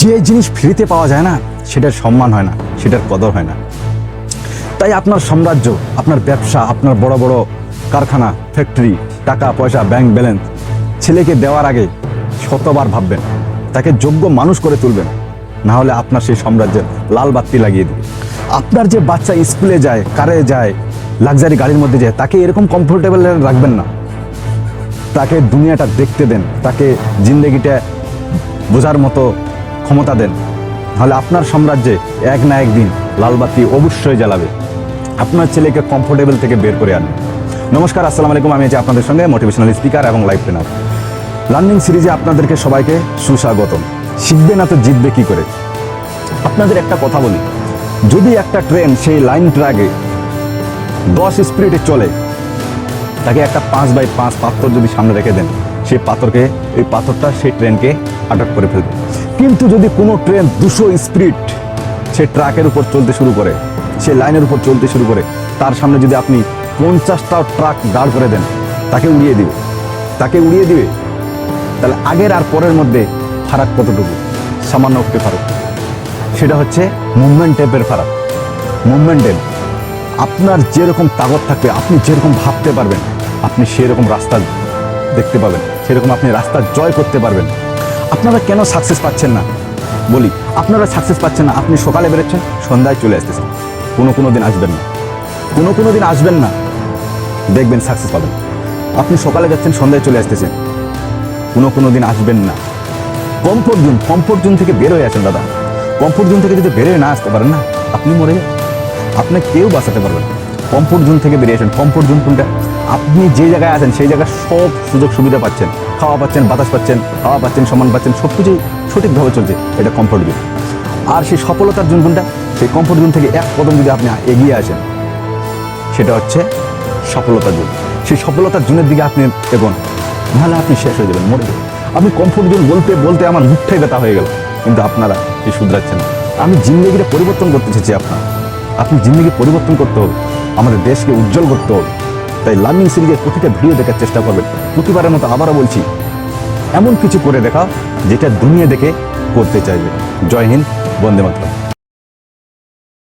যে জিনিস ফ্রিতে পাওয়া যায় না, সেটার সম্মান হয় না, সেটার কদর হয় না। তাই আপনার সাম্রাজ্য, আপনার ব্যবসা, আপনার বড় বড় কারখানা ফ্যাক্টরি টাকা, পয়সা ব্যাংক ব্যালেন্স ছেলেকে দেওয়ার আগে শতবার ভাববেন, তাকে যোগ্য মানুষ করে তুলবেন না হলে আপনার সেই সাম্রাজ্যের লাল বাতি লাগিয়ে দিবে। আপনার যে বাচ্চা স্কুলে যায়, কারে যায় লাক্সারি গাড়ির মধ্যে যায় তাকে এরকম কমফোর্টেবল রাখবেন না। তাকে দুনিয়াটা দেখতে দেন, তাকে জিন্দগিটা বোঝার মতো ক্ষমতা দেন। তাহলে আপনার সাম্রাজ্যে এক না একদিন লালবাতি অবশ্যই জ্বালাবে। আপনার ছেলেকে কমফোর্টেবল থেকে বের করে আনবে নমস্কার, আসসালামু আলাইকুম। আমি আছি আপনাদের সঙ্গে মোটিভেশনাল স্পিকার এবং লাইফ ট্রেনার লার্নিং সিরিজে আপনাদেরকে সবাইকে সুস্বাগতম। শিখবে না তো জিতবে কি করে? আপনাদের একটা কথা বলি। যদি একটা ট্রেন সেই লাইন ট্র্যাকে দশ স্পিডে চলে। তাকে একটা পাঁচ বাই পাঁচ পাথর যদি সামনে রেখে দেন, সেই পাথরকে, ওই পাথরটা সেই ট্রেনকে আটক করে ফেলবে। কিন্তু যদি কোনো ট্রেন দুশো স্পিরিট সে ট্রাকের উপর চলতে শুরু করে সে লাইনের উপর চলতে শুরু করে, তার সামনে যদি আপনি পঞ্চাশটা ট্রাক দাঁড় করে দেন, তাকে উড়িয়ে দিবে। তাকে উড়িয়ে দিবে। তাহলে আগের আর পরের মধ্যে ফারাক কতটুকু? সামান্য একটু ফারাক। সেটা হচ্ছে মুভমেন্ট টেপের ফারাক। মুভমেন্টের আপনার যেরকম তাগত থাকবে, আপনি যেরকম ভাবতে পারবেন, আপনি সেরকম রাস্তা দেখতে পাবেন, সেরকম আপনি রাস্তা জয় করতে পারবেন। আপনারা কেন সাকসেস পাচ্ছেন না? বলি, আপনারা সাকসেস পাচ্ছেন না, আপনি সকালে বেরোচ্ছেন, সন্ধ্যায় চলে আসতেছেন। কোনো কোনো দিন আসবেন না। কোনো কোনো দিন আসবেন না। দেখবেন সাকসেস পাবেন। আপনি সকালে যাচ্ছেন, সন্ধ্যায় চলে আসতেছেন। কোনো কোনো দিন আসবেন না। কমফোর্ট জোন কমফোর্ট জোন থেকে বের হয়ে আসেন, দাদা। কমফোর্ট জোন থেকে যদি বেরোয় না আসতে পারেন না, আপনি মরে আপনাকে কেউ বাঁচাতে পারবে না। কমফোর্ট জোন থেকে বেরিয়ে আসেন। কমফোর্ট জোন কোনটা? আপনি যে জায়গায় আছেন, সেই জায়গায় সব সুযোগ সুবিধা পাচ্ছেন। খাওয়া পাচ্ছেন, বাতাস পাচ্ছেন খাওয়া পাচ্ছেন সম্মান পাচ্ছেন সব কিছুই সঠিকভাবে চলছে। এটা কমফোর্ট জোন আর সেই সফলতার জোন কোনটা? সেই কমফোর্ট জোন থেকে এক কদম যদি আপনি এগিয়ে আসেন, সেটা হচ্ছে সফলতার জোন সেই সফলতার জোনের দিকে আপনি এগোন। নাহলে আপনি শেষ হয়ে যাবেন মরে যাবেন আমি কমফোর্ট জোন বলতে বলতে আমার মুখটাই ব্যথা হয়ে গেল। কিন্তু আপনারা এই শুধরাচ্ছেন আমি জিন্দগিটা পরিবর্তন করতে চেয়েছি আপনার। আপনি জিন্দগি পরিবর্তন করতে হবে, আমাদের দেশকে উজ্জ্বল করতে হবে। তাই লার্নিং সিরিজের প্রতিটা ভিডিও দেখার চেষ্টা করবেন। প্রতিবারের মতো আবারও বলছি, এমন কিছু করে দেখা যেটা দুনিয়া দেখে করতে চাইবে। জয় হিন্দ, বন্দে মাতরম।